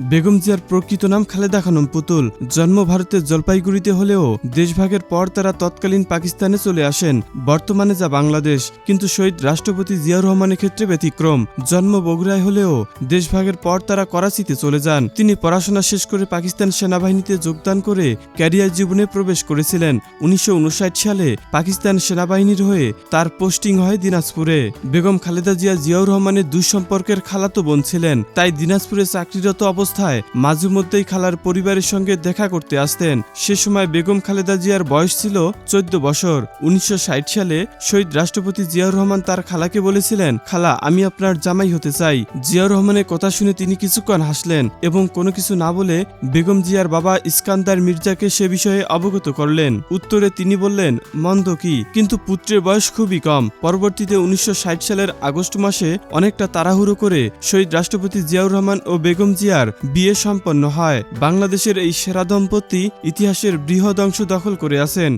বেগম জিয়ার প্রকৃত নাম খালেদা খানম পুতুল। জন্ম ভারতের জলপাইগুড়িতে হলেও দেশভাগের পর তারা তৎকালীন পাকিস্তানে চলে আসেন। বর্তমানে যা বাংলাদেশ, কিন্তু শহীদ রাষ্ট্রপতি জিয়াউর রহমানের ক্ষেত্রে ব্যতিক্রম। জন্ম বগুড়ায় হলেও দেশভাগের পর তারা করাচিতে চলে যান। তিনি পড়াশোনা শেষ করে পাকিস্তান সেনাবাহিনীতে যোগদান করে ক্যারিয়ার জীবনে প্রবেশ করেছিলেন। উনিশশো উনষাট সালে পাকিস্তান সেনাবাহিনীর হয়ে তার পোস্টিং হয় দিনাজপুরে। বেগম খালেদা জিয়া জিয়াউর রহমানের দুঃসম্পর্কের খালাতো বোন ছিলেন, তাই দিনাজপুরে চাকরিরত অবস্থায় মাঝে মধ্যেই খালার পরিবারের সঙ্গে দেখা করতে আসতেন। সে সময় বেগম খালেদা জিয়ার বয়স ছিল চোদ্দ বছর। উনিশশো ষাট সালে শহীদ রাষ্ট্রপতি জিয়াউর রহমান তার খালাকে বলেছিলেন, খালা, আমি আপনার জামাই হতে চাই। জিয়াউর রহমানের কথা শুনে তিনি কিছুক্ষণ হাসলেন এবং কোনো কিছু না বলে বেগম জিয়ার বাবা ইস্কান্দার মির্জাকে সে বিষয়ে অবগত করলেন। উত্তরে তিনি বললেন, মন্দ কি? কিন্তু পুত্রের বয়স খুবই কম। পরবর্তীতে উনিশশো ষাট সালের আগস্ট মাসে অনেকটা তাড়াহুড়ো করে শহীদ রাষ্ট্রপতি জিয়াউর রহমান ও বেগম জিয়ার বিয়ে সম্পন্ন হয়। বাংলাদেশের এই সেরা দম্পতি ইতিহাসের বৃহৎ অংশ দখল করে আছেন।